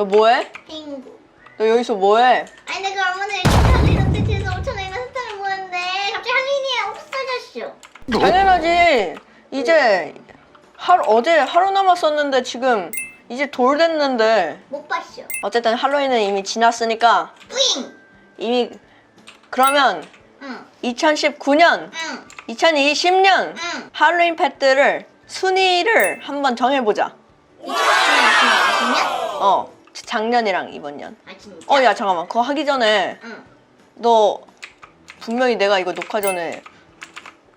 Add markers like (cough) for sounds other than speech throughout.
너 뭐해? 핑구. 너 여기서 뭐해? 아니 내가 얼마나 열심히 이렇게 뒤에서 5천 원이나 스타를 모았는데 갑자기 할린이 없어졌어. 당연하지 이제 하루, 어제 하루 남았었는데 지금 이제 돌 됐는데 못 봤어. 어쨌든 할로윈은 이미 지났으니까 뿌잉. 이미 그러면 응. 2019년 응. 2020년 응. 할로윈 펫들을 순위를 한번 정해보자 2020년? 어 작년이랑 이번 년 아 진짜? 어 야 잠깐만 그거 하기 전에 응. 너 분명히 내가 이거 녹화 전에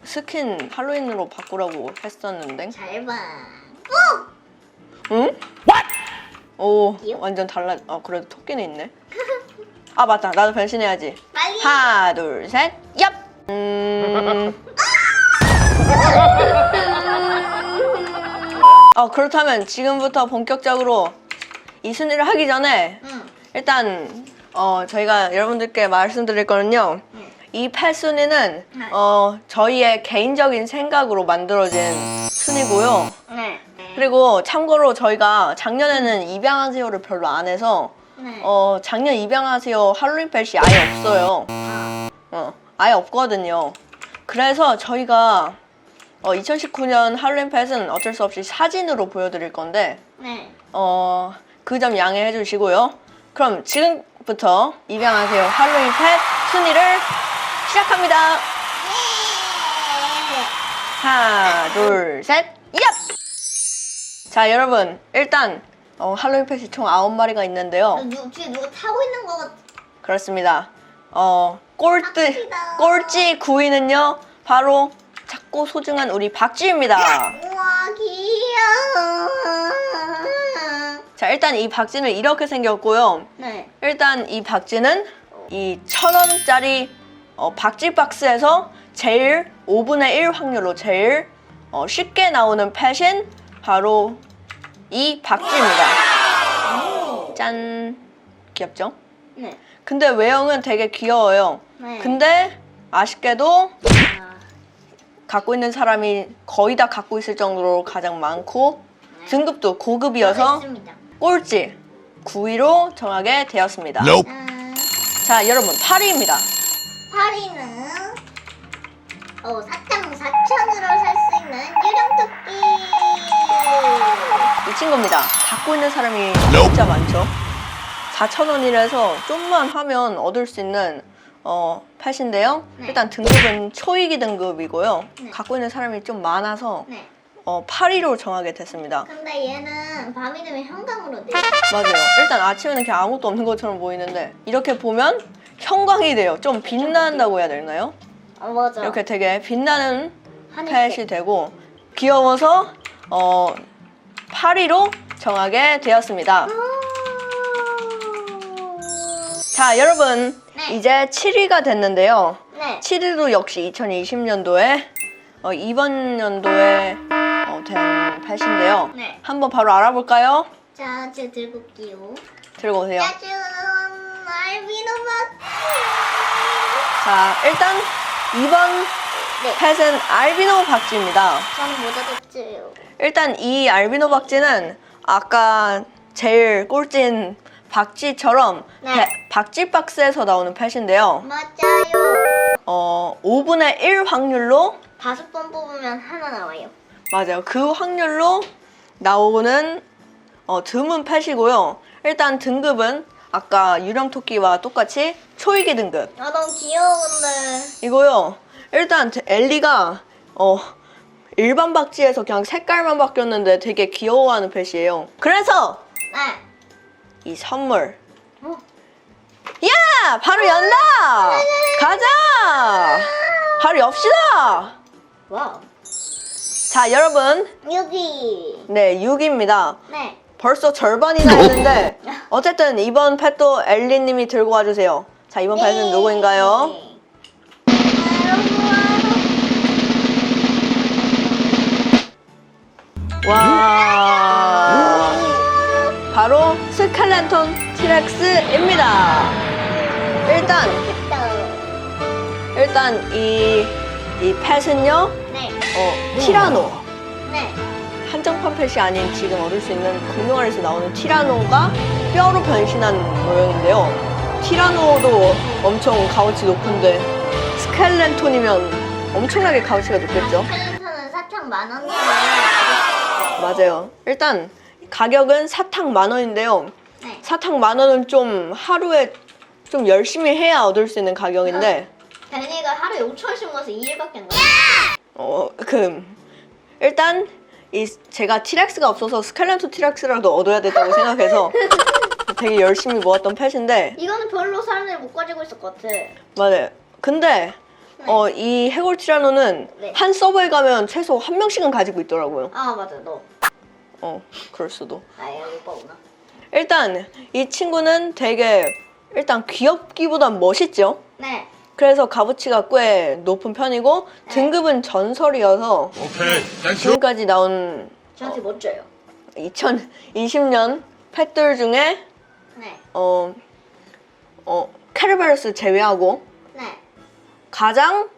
스킨 할로윈으로 바꾸라고 했었는데 잘 봐. 어! 응? 오 귀여워? 완전 달라 어 그래도 토끼는 있네 (laughs) 아 맞다 나도 변신해야지 빨리. 하나 둘 셋 얍! 음... 어 (laughs) 그렇다면 지금부터 본격적으로 이 순위를 하기 전에 응. 일단 어 저희가 여러분들께 말씀드릴 거는요 응. 이펫 순위는 네. 어 저희의 개인적인 생각으로 만들어진 순위고요 네. 그리고 참고로 저희가 작년에는 입양하세요를 별로 안 해서 네. 어 작년 입양하세요 할로윈 펫이 아예 없어요 아. 어 아예 없거든요 그래서 저희가 어 2019년 할로윈 펫은 어쩔 수 없이 사진으로 보여드릴 건데 네. 어, 그 점 양해해 주시고요. 그럼 지금부터 입양하세요. 할로윈 펫 순위를 시작합니다. 예. 하나, 둘, 셋, 얍! 자, 여러분, 일단, 어, 할로윈 펫이 총 9마리가 있는데요. 누, 뒤에 누가 타고 있는 거 같아. 그렇습니다. 어, 꼴찌, 박쥐다. 꼴찌 9위는요, 바로 작고 소중한 우리 박쥐입니다. 우와 귀여워. 자, 일단 이 박쥐는 이렇게 생겼고요. 네. 일단 이 박쥐는 이 천 원짜리 어, 박쥐 박스에서 제일 5분의 1 확률로 제일 어, 쉽게 나오는 펫인 바로 이 박쥐입니다. 짠 귀엽죠? 네. 근데 외형은 되게 귀여워요. 네. 근데 아쉽게도 아, 갖고 있는 사람이 거의 다 갖고 있을 정도로 가장 많고 등급도 고급이어서 있습니다. 꼴찌 9위로 정하게 되었습니다. Nope. 아, 자, 여러분 8위입니다. 파리는 어, 4장 4천으로 살 수 있는 유령 토끼. 이 친구입니다. 갖고 있는 사람이 진짜 많죠. 4,000원이라서 좀만 하면 얻을 수 있는 어, 펫인데요. 네. 일단 등급은 초이기 등급이고요. 네. 갖고 있는 사람이 좀 많아서 네. 어, 8위로 정하게 됐습니다. 근데 얘는 밤이 되면 형광으로 돼. 맞아요. 일단 아침에는 그냥 아무것도 없는 것처럼 보이는데 이렇게 보면 형광이 돼요. 좀 빛난다고 해야 되나요? 어, 맞아. 이렇게 되게 빛나는 하늘색. 펫이 되고 귀여워서 어, 8위로 정하게 되었습니다. 자, 여러분. 네. 이제 7위가 됐는데요. 네. 7위도 역시 2020년도에 어, 이번 연도에 어, 된 펫인데요. 네. 한번 바로 알아볼까요? 자, 제가 들고 올게요. 들고 오세요. 짜잔! 알비노 박 자, 일단 이번 네. 펫은 알비노 박쥐입니다. 저는 모자 줬어요. 일단 이 알비노 박쥐는 아까 제일 꼴찌인 박쥐처럼 네. 배- 박쥐 박스에서 나오는 펫인데요. 맞아요. 어, 5분의 1 확률로 다섯 번 뽑으면 하나 나와요. 맞아요. 그 확률로 나오는 어, 드문 펫이고요. 일단 등급은 아까 유령 토끼와 똑같이 초이기 등급. 아, 너무 귀여워, 근데. 이거요. 일단 제- 엘리가 어 일반 박쥐에서 그냥 색깔만 바뀌었는데 되게 귀여워하는 펫이에요. 그래서 네. 이 선물. 어? 야, 바로 연다. 가자. 바로 엽시다. 와우. 자, 여러분. 여기. 네, 6입니다. 네. 벌써 절반이나 했는데 어쨌든 이번 펫도 엘리님이 들고 와주세요. 자, 이번 펫은 누구인가요? 네. 와, 바로 스칼렌톤 티렉스입니다. 일단 귀엽다. 일단 이 이 펫은요, 네. 어, 티라노. 네. 한정판 펫이 아닌 지금 얻을 수 있는 금융알에서 나오는 티라노가 뼈로 변신한 모형인데요. 티라노도 엄청 값어치 높은데 스켈렌톤이면 엄청나게 값어치가 높겠죠? 캘린턴은 사탕 만 원이에요. 맞아요. 일단 가격은 사탕 만 원인데요. 네. 사탕 만 원은 좀 하루에 좀 열심히 해야 얻을 수 있는 가격인데 벤이가 하루에 5천 원씩 모아서 2일밖에 안 가. 어, 그 일단 이 제가 티렉스가 없어서 스켈렌토 티렉스라도 얻어야 됐다고 생각해서 (laughs) 되게 열심히 모았던 펫인데 이거는 별로 사람들이 못 가지고 있을 것 같아. 맞아요. 근데 어, 이 해골 티라노는 네. 한 서버에 가면 최소 한 명씩은 가지고 있더라고요. 아 맞아 너. 어, 그럴 수도. 나의 오빠구나. 일단 이 친구는 되게 일단 귀엽기보단 멋있죠. 네. 그래서 값어치가 꽤 높은 편이고 등급은 전설이어서 you. 지금까지 나온 저한테 멋져요. 2020년 펫들 중에 네. 어, 어, 캐르베르스 제외하고 네. 가장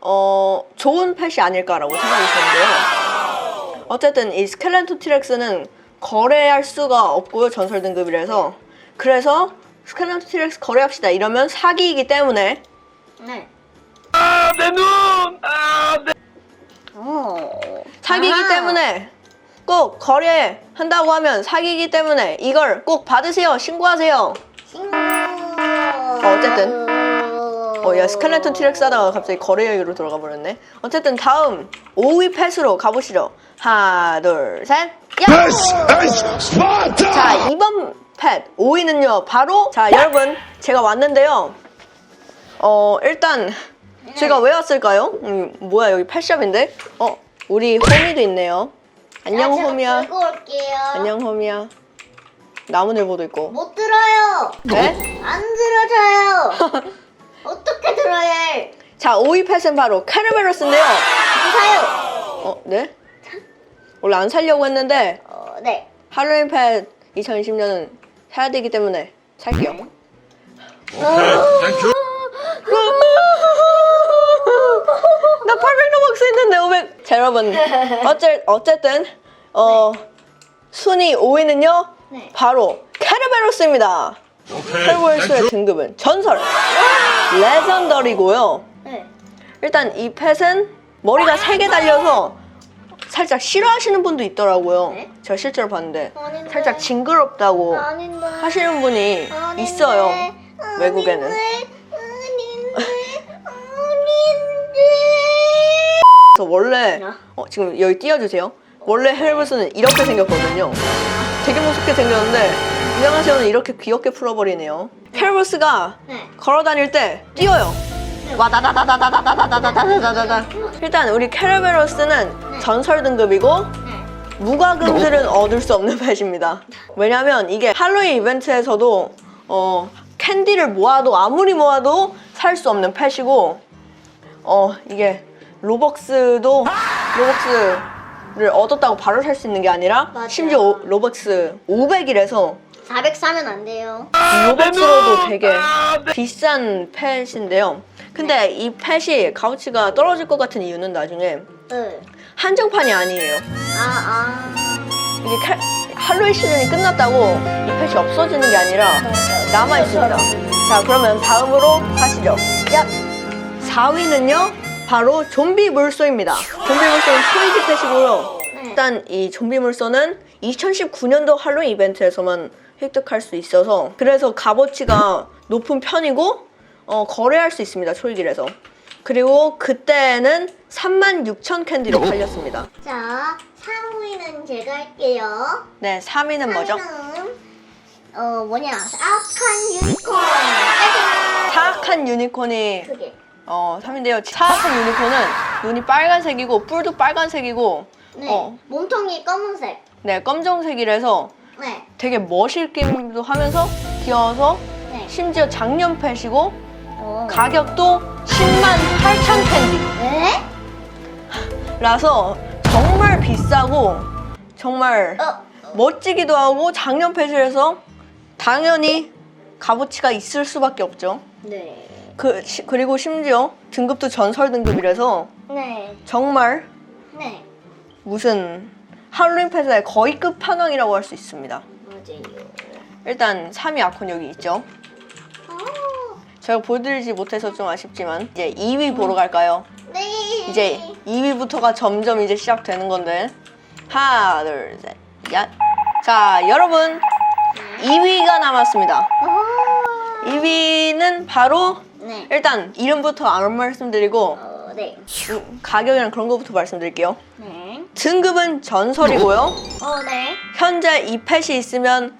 어, 좋은 펫이 아닐까라고 생각이 드는데요. 어쨌든 이 스켈렌토 티렉스는 거래할 수가 없고요. 전설 등급이라서. 그래서 스켈렌토 티렉스 거래합시다 이러면 사기이기 때문에 네. 아, 내 눈! 아, 내... 오. 사기이기 아하. 때문에 꼭 거래한다고 하면 사기이기 때문에 이걸 꼭 받으세요. 신고하세요. 친구. 어쨌든. 어, 야, 스켈레톤 티렉스 하다가 갑자기 거래 여유로 들어가 버렸네. 어쨌든 다음 5위 펫으로 가보시죠. 하나, 둘, 셋. 야! 자, 2번 펫 5위는요. 바로 자, 여러분 제가 왔는데요. 어, 일단 제가 왜 왔을까요? 음, 뭐야, 여기 펫샵인데? 어, 우리 호미도 있네요. 안녕, 호미야. 들고 올게요. 안녕, 호미야. 나무늘보도 있고. 못 들어요. 네? 안 들어져요. (laughs) 어떻게 들어야 해? 자, 5위 펫은 바로 캐르베로스인데요. 주사요. 어, 네? 원래 안 살려고 했는데 어, 네. 할로윈 펫 2020년은 사야 되기 때문에 살게요. Thank you. 800로벅스 있는데 500. 자 여러분 (laughs) 어째 어쨌든 어 순위 5위는요 네. 바로 캐르베로스의 you. 등급은 전설 레전더리고요. 네. 일단 이 펫은 머리가 3개 달려서 살짝 싫어하시는 분도 있더라고요. 네? 제가 실제로 봤는데 아닌데. 살짝 징그럽다고 아닌데. 하시는 분이 아닌데. 있어요. 아닌데. 외국에는. 아닌데. 그래서 원래 야. 어, 지금 여기 띄워주세요. 원래 헬브스는 이렇게 생겼거든요. 되게 무섭게 생겼는데 안녕하세요는 이렇게 귀엽게 풀어버리네요. 헬브스가 네. 걸어 다닐 때 뛰어요. 와다다다다다다다다다다다다다. 일단 우리 캐러베로스는 전설 등급이고 네. 무과금들은 얻을 수 없는 펫입니다. 왜냐면 이게 할로윈 이벤트에서도 어, 캔디를 모아도 아무리 모아도 살 수 없는 펫이고 어 이게 로벅스도 로벅스를 얻었다고 바로 살 수 있는 게 아니라 맞아요. 심지어 오- 로벅스 500이라서 400 사면 안 돼요. 로벅스로도 되게 비싼 펫인데요. 근데 이 펫이 값어치가 떨어질 것 같은 이유는 나중에 네. 한정판이 아니에요. 아, 아. 이게 칼- 할로윈 시즌이 끝났다고 이 펫이 없어지는 게 아니라 남아 있습니다. 자, 그러면 다음으로 가시죠. 야, 4위는요. 바로 좀비 물소입니다. 좀비 물소는 초이지 펫이고요. 네. 일단 이 좀비 물소는 2019년도 할로윈 이벤트에서만 획득할 수 있어서 그래서 값어치가 높은 편이고 어, 거래할 수 있습니다. 초이길에서. 그리고 그때는 36,000 캔디로 팔렸습니다. 자, 3위는 제가 할게요. 네, 3위는 뭐죠? 3위는 어 뭐냐 사악한 유니콘 짜잔 사악한 유니콘이 그게 어 3인데요. 사악한 유니콘은 눈이 빨간색이고 뿔도 빨간색이고 네 어. 몸통이 검은색 네 검정색이라서 네 되게 멋있기도 하면서 귀여워서 네. 심지어 작년 펫이고 어. 가격도 10만 8천 네? 캔디라서 정말 비싸고 정말 어 멋지기도 하고 작년 펫이라서 당연히 값어치가 있을 수밖에 없죠. 네. 그 시- 그리고 심지어 등급도 전설 등급이라서 네. 정말 네. 무슨 할로윈 패스의 거의 끝판왕이라고 할 수 있습니다. 맞아요. 일단 3위 아콘 여기 있죠. 어. 제가 보여드리지 못해서 좀 아쉽지만 이제 2위 보러 갈까요? 네. 이제 2위부터가 점점 이제 시작되는 건데 하나 둘 셋 야. 자 여러분 2위가 남았습니다. 어. 2위는 바로 네. 일단 이름부터 안 말씀드리고 어, 네. 음, 가격이랑 그런 거부터 말씀드릴게요. 네. 등급은 전설이고요. 어, 네. 현재 이 펫이 있으면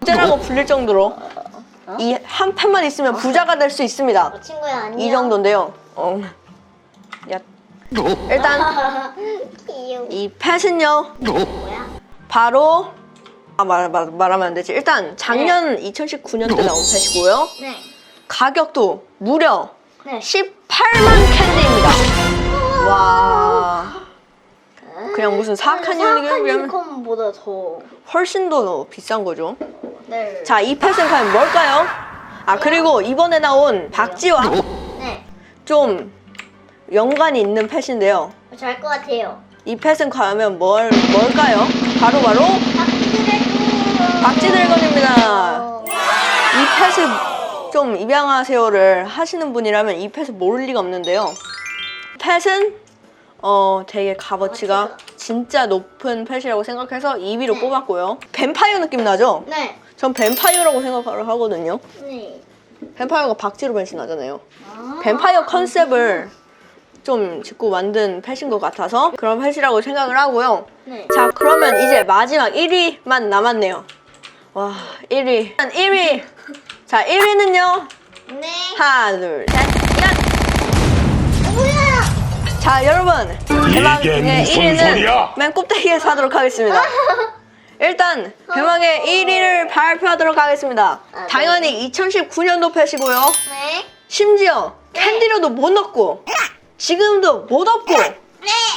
부자라고 불릴 정도로 이한 펫만 있으면 부자가 될 수 있습니다. 어, 친구야 안녕. 이 정도인데요. 어. 야. 일단 (laughs) 귀여워. 이 펫은요 뭐야? 바로 아 말, 말, 말하면 안 되지. 일단 작년 2019년도에 나온 펫이고요. 네. 가격도 무려 네. 18만 캔디입니다. 와. 그냥 무슨 사악한 사악한 유니콘 유니콘보다 더. 훨씬 더 비싼 거죠. 네. 자, 이 과연 뭘까요? 아, 그리고 이번에 나온 박지와 네. 좀 연관이 있는 펫인데요. 잘것 같아요. 이 펫은 과연 뭘, 뭘까요? 바로 바로 박지드래곤. 박지드래곤입니다. 어. 이 펫을 좀 입양하세요를 하시는 분이라면 이 펫을 모를 리가 없는데요. 펫은 어 되게 값어치가. 진짜 높은 펫이라고 생각해서 2위로 네. 뽑았고요. 뱀파이어 느낌 나죠? 네. 전 뱀파이어라고 생각을 하거든요. 네. 뱀파이어가 박쥐로 변신하잖아요. 아. 뱀파이어 컨셉을 좀 짓고 만든 펫인 것 같아서 그런 펫이라고 생각을 하고요. 네. 자, 그러면 이제 마지막 1위만 남았네요. 와, 1위. 1위. 자, 1위는요. 네. 하나, 둘, 셋, 뭐야? 자, 여러분. 대망 이게 중에 무슨 1위는 소리야? 맨 꼭대기에서 하도록 하겠습니다. (laughs) 일단 대망의 1위를 발표하도록 하겠습니다. 아, 네. 당연히 2019년도 펫이고요. 네. 심지어 캔디로도 못 넣고 지금도 못 얻고 네.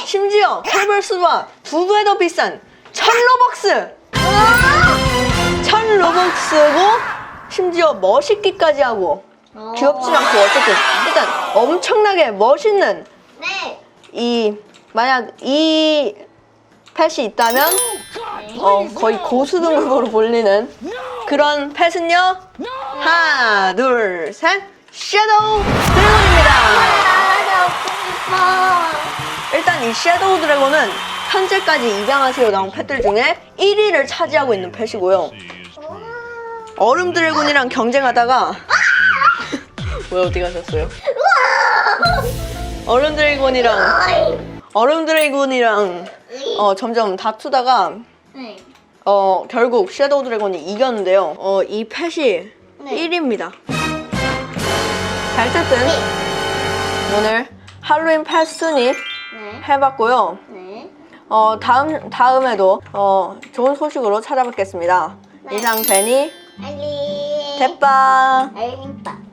심지어 캘벌스와 두 배 더 비싼 천 로벅스 어? 천 로벅스고 심지어 멋있기까지 하고 어. 귀엽진 않고 어쨌든 일단 엄청나게 멋있는 네. 이 만약 이 펫이 있다면 어, 거의 고수 등급으로 불리는 그런 펫은요 하나 둘셋 섀도우 드래곤입니다. 일단 이 섀도우 드래곤은 현재까지 입양하세요 나온 펫들 중에 1위를 차지하고 있는 펫이고요 얼음 드래곤이랑 경쟁하다가 (laughs) 왜 어디 가셨어요? 얼음 드래곤이랑. 얼음 드래곤이랑 어, 점점 다투다가 네. 어, 결국 섀도우 드래곤이 이겼는데요. 어, 이 펫이 네. 1위입니다. 자, 어쨌든 오늘 할로윈 펫 순위 네. 해봤고요. 네. 어, 다음, 다음에도 어, 좋은 소식으로 찾아뵙겠습니다. 네. 이상 데니 알리. 대빵 알림빠.